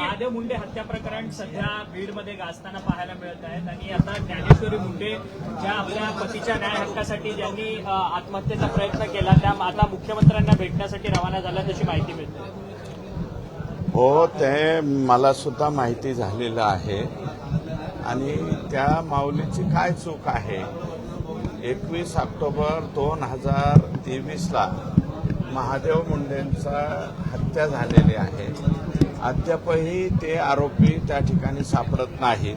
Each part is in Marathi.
महादेव मुंडे हत्या प्रकरण सध्या बीडमध्ये गाजताना पाहायला मिळत आहेत. आणि आता ज्ञानेश्वरी मुंडे ज्या आपल्या पतीच्या न्याय हक्कासाठी ज्यांनी आत्महत्येचा प्रयत्न केला त्या आता मुख्यमंत्र्यांना भेटण्यासाठी रवाना झाल्या तशी माहिती मिळते. हो ते मला सुद्धा माहिती झालेलं आहे. आणि त्या माऊलीची काय चूक आहे? एकवीस ऑक्टोबर दोन हजार तेवीसला महादेव मुंडेंचा हत्या झालेली आहे. अद्यापही ते आरोपी त्या ठिकाणी सापडत नाहीत.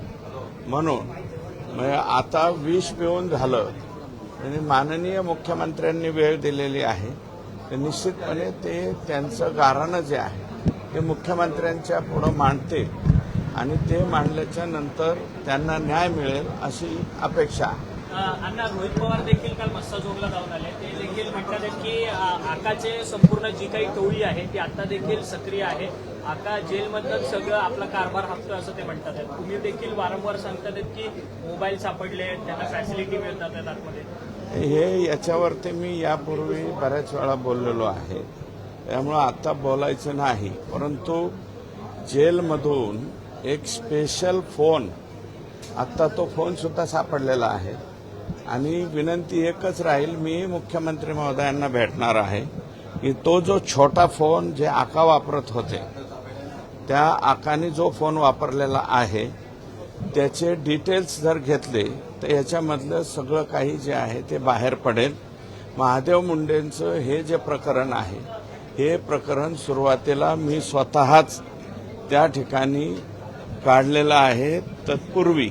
म्हणून आता विष पिऊन झालं. आणि माननीय मुख्यमंत्र्यांनी वेळ दिलेली आहे. तर निश्चितपणे ते त्यांचं गाऱ्हाणं जे आहे ते मुख्यमंत्र्यांच्या पुढं मांडते आणि ते मांडल्याच्या नंतर त्यांना न्याय मिळेल अशी अपेक्षा आहे. अण्णा रोहित पवार देखील काल मस्साजोगला जाऊन आले. ते देखील म्हणतात की आकाचे संपूर्ण जी काही टोळी आहे ती आता देखील सक्रिय आहे. आका जेलमधनंच सगळं आपला कारभार हाकतो असं ते म्हणतात तुम्ही देखील वारंवार सांगतात की मोबाईल सापडले आहेत, त्यांना फॅसिलिटी मिळतात आतमध्ये. हे याच्यावरती मी यापूर्वी बऱ्याच वेळा बोललेलो आहे. त्यामुळं आता बोलायचं नाही. परंतु जेलमधून एक स्पेशल फोन आत्ता तो फोन सुद्धा सापडलेला आहे. आणि विनंती एकच राहील मी मुख्यमंत्री महोदयांना भेटणार आहे की तो जो छोटा फोन जे आका वापरत होते त्या आकाने जो फोन वापरलेला आहे त्याचे डिटेल्स जर घेतले तर याच्यामधलं सगळं काही जे आहे ते बाहेर पडेल. महादेव मुंडेंचं हे जे प्रकरण आहे हे प्रकरण सुरुवातीला मी स्वतःच त्या ठिकाणी काढलेलं आहे. तत्पूर्वी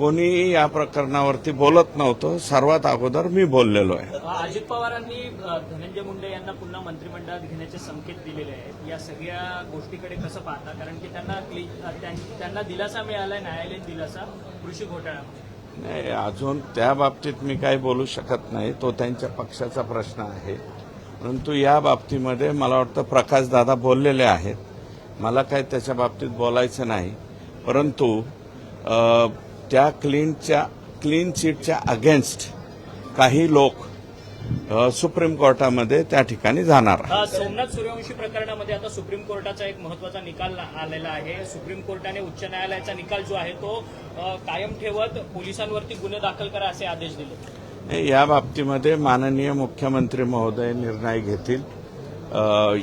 कोणीही या प्रकरणावरती बोलत नव्हतं. सर्वात अगोदर मी बोललेलो आहे. अजित पवारांनी धनंजय मुंडे यांना पुन्हा मंत्रिमंडळात घेण्याचे संकेत दिलेले आहेत. या सगळ्या गोष्टीकडे कसं पाहता? कारण की त्यांना त्यांना दिलासा मिळालाय न्यायालयीन दिलासा कृषी घोटाळ्यामध्ये. नाही अजून त्या बाबतीत मी काही बोलू शकत नाही. तो त्यांच्या पक्षाचा प्रश्न आहे. परंतु या बाबतीमध्ये मला वाटतं प्रकाशदादा बोललेले आहेत. मला काही त्याच्या बाबतीत बोलायचं नाही. परंतु त्या क्लीनच्या क्लीन चिटच्या अगेन्स्ट काही लोक सुप्रीम कोर्टामध्ये त्या ठिकाणी जाणार सोमनाथ सूर्यवंशी प्रकरणामध्ये आता सुप्रीम कोर्टाचा एक महत्त्वाचा निकाल आलेला आहे. सुप्रीम कोर्टाने उच्च न्यायालयाचा निकाल जो आहे तो कायम ठेवत पोलिसांवरती गुन्हे दाखल करा असे आदेश दिले. या बाबतीमध्ये माननीय मुख्यमंत्री महोदय निर्णय घेतील.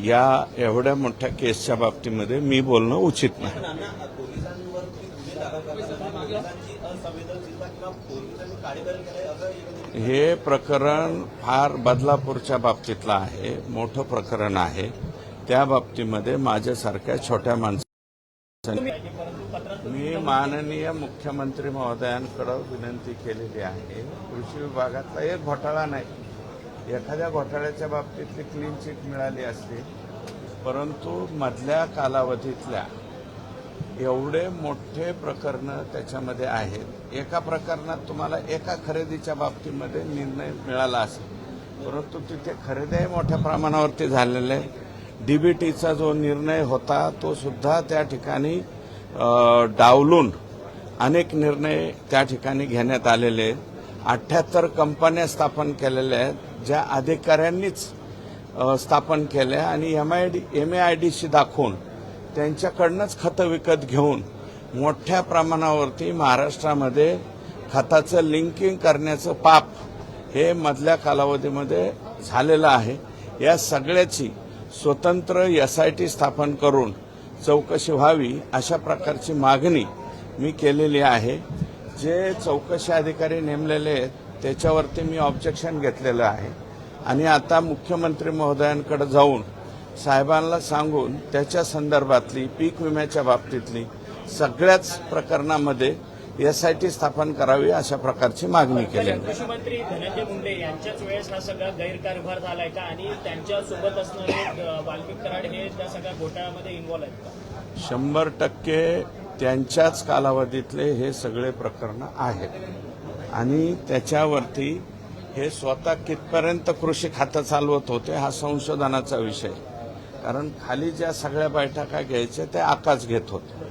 या एवढ्या मोठ्या केसच्या बाबतीमध्ये मी बोलणं उचित नाही. हे प्रकरण फार बदलापूरच्या बाबतीतलं आहे मोठं प्रकरण आहे. त्या बाबतीमध्ये माझ्यासारख्या छोट्या माणसांनी मी माननीय मुख्यमंत्री महोदयांकडे विनंती केलेली आहे. कृषी विभागातला एक घोटाळा नाही. एखाद्या घोटाळ्याच्या बाबतीतली क्लीन चिट मिळाली असली परंतु मधल्या कालावधीतल्या एवढे मोठे प्रकरण त्याच्यामध्ये आहेत. एका प्रकरणात तुम्हाला एका खरेदीच्या बाबतीमध्ये निर्णय मिळाला असेल. परंतु तिथे खरेदीही मोठ्या प्रमाणावरती झालेले आहे डीबीटीचा जो निर्णय होता तो सुद्धा त्या ठिकाणी डावलून अनेक निर्णय त्या ठिकाणी घेण्यात आलेले आहेत. अठ्ठ्याहत्तर कंपन्या स्थापन केलेल्या आहेत ज्या अधिकाऱ्यांनीच स्थापन केल्या आणि M I D M A I डीशी दाखवून त्यांच्याकडनंच खतं विकत घेऊन मोठ्या प्रमाणावरती महाराष्ट्रामध्ये खताचं लिंकिंग करण्याचं पाप हे मधल्या कालावधीमध्ये झालेलं आहे. या सगळ्याची स्वतंत्र एस आय टी स्थापन करून चौकशी व्हावी अशा प्रकारची मागणी मी केलेली आहे. जे चौकशी अधिकारी नेमलेले आहेत त्याच्यावरती मी ऑब्जेक्शन घेतलेलं आहे. आणि आता मुख्यमंत्री महोदयांकडे जाऊन साहेबांना सांगून त्याच्या संदर्भातली पीक विम्याच्या बाबतीतली सगळ्याच प्रकरणामध्ये एस आय टी स्थापन करावी अशा प्रकारची मागणी केली आहे. कृषी मंत्री धनंजय मुंडे यांच्याच वेळेस हा सगळा गैरकारभार झालाय का? आणि त्यांच्यासोबत असणारे वाल्मिक कराड हे त्या सगळ्या घोटाळ्यामध्ये इन्व्हॉल्व आहेत का? शंभर टक्के त्यांच्याच कालावधीतले हे सगळे प्रकरण आहेत. आणि त्याच्यावरती हे स्वतः कितपर्यंत कृषी खातं चालवत होते हा संशोधनाचा विषय कारण खाली ज्या सगळ्या बैठका घ्यायच्या त्या आकाश घेत होत्या.